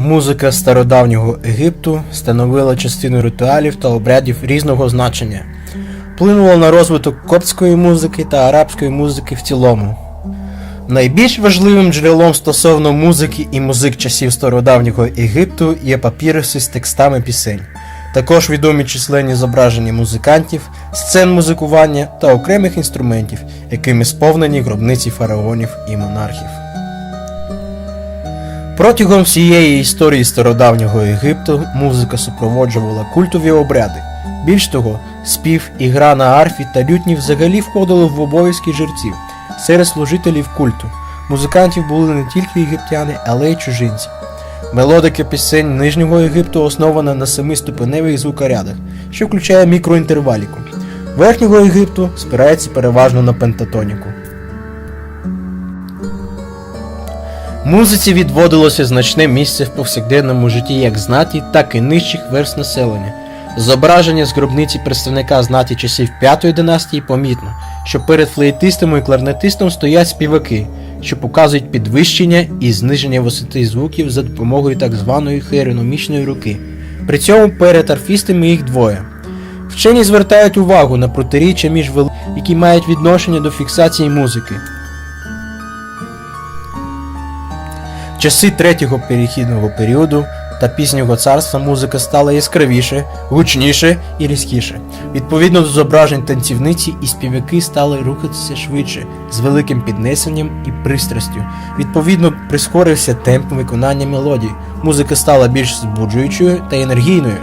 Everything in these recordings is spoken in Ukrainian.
Музика стародавнього Єгипту становила частину ритуалів та обрядів різного значення, вплинула на розвиток коптської музики та арабської музики в цілому. Найбільш важливим джерелом стосовно музики і музик часів стародавнього Єгипту є папіруси з текстами пісень, також відомі численні зображення музикантів, сцен музикування та окремих інструментів, якими сповнені гробниці фараонів і монархів. Протягом всієї історії стародавнього Єгипту музика супроводжувала культові обряди. Більш того, спів і гра на арфі та лютні взагалі входили в обов'язки жерців серед служителів культу. Музикантів були не тільки єгиптяни, але й чужинці. Мелодика пісень Нижнього Єгипту основана на семиступеневих звукорядах, що включає мікроінтерваліку. Верхнього Єгипту спирається переважно на пентатоніку. Музиці відводилося значне місце в повсякденному житті як знаті, так і нижчих верст населення. Зображення з гробниці представника знаті часів п'ятої династії помітно, що перед флейтистом і кларнетистом стоять співаки, що показують підвищення і зниження висоти звуків за допомогою так званої хейрономічної руки. При цьому перед арфістами їх двоє. Вчені звертають увагу на протиріччя між вел... які мають відношення до фіксації музики. Часи третього перехідного періоду та пізнього царства музика стала яскравіше, гучніше і різкіше. Відповідно до зображень танцівниці і співаки стали рухатися швидше, з великим піднесенням і пристрастю. Відповідно, прискорився темп виконання мелодій. Музика стала більш збуджуючою та енергійною.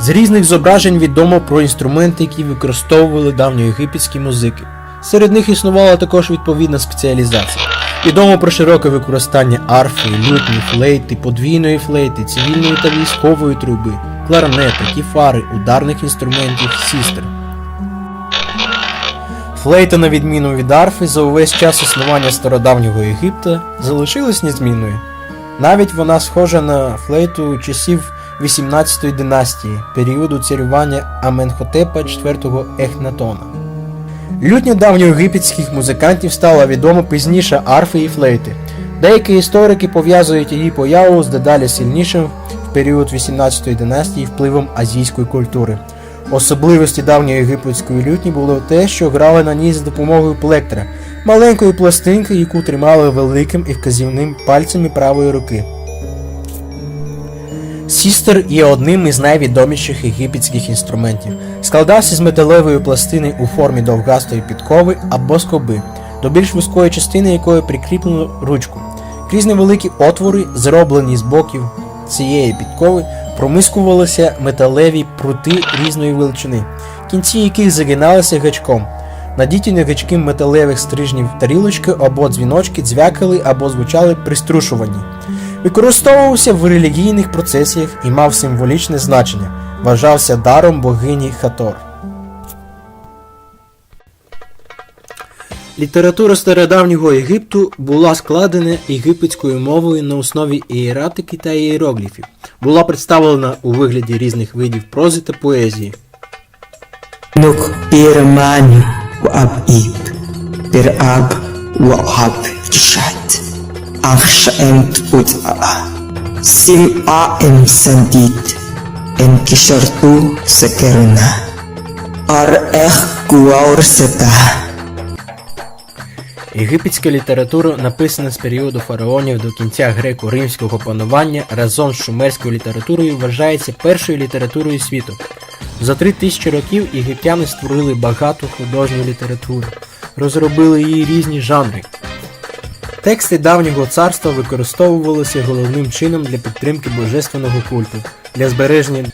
З різних зображень відомо про інструменти, які використовували давньоєгипетські музики. Серед них існувала також відповідна спеціалізація. Відомо про широке використання арфи, лютні, флейти, подвійної флейти, цивільної та військової труби, кларнета, кіфари, ударних інструментів, сістер. Флейта, на відміну від арфи, за увесь час існування стародавнього Єгипта залишилась незмінною. Навіть вона схожа на флейту часів 18 династії, періоду царювання Аменхотепа IV Ехнатона. Лютня давньоєгипетських музикантів стала відома пізніше арфи і флейти. Деякі історики пов'язують її появу з дедалі сильнішим в період 18 династії впливом азійської культури. Особливості давньої єгипетської лютні було те, що грали на ній за допомогою плектра, маленької пластинки, яку тримали великим і вказівним пальцями правої руки. Сістер є одним із найвідоміших єгипетських інструментів. Складався з металевої пластини у формі довгастої підкови або скоби, до більш вузької частини якої прикріплено ручку. Крізь невеликі отвори, зроблені з боків цієї підкови, промискувалися металеві прути різної величини, кінці яких загиналися гачком. Надіті гачки металевих стрижнів тарілочки або дзвіночки дзвякали або звучали при струшуванні. Використовувався в релігійних процесіях і мав символічне значення, вважався даром богині Хатор. Література стародавнього Єгипту була складена єгипетською мовою на основі ієратики та ієрогліфів, була представлена у вигляді різних видів прози та поезії. Нук пірмані вабід, піраб вабчат, ахшент ут аа, сім аем сандіт enkishortu sekeruna ар-ех куаур. Єгипетська література написана з періоду фараонів до кінця греко-римського панування разом з шумерською літературою вважається першою літературою світу. За три тисячі років єгиптяни створили багату художню літературу, розробили її різні жанри. Тексти давнього царства використовувалися головним чином для підтримки божественного культу, для збереження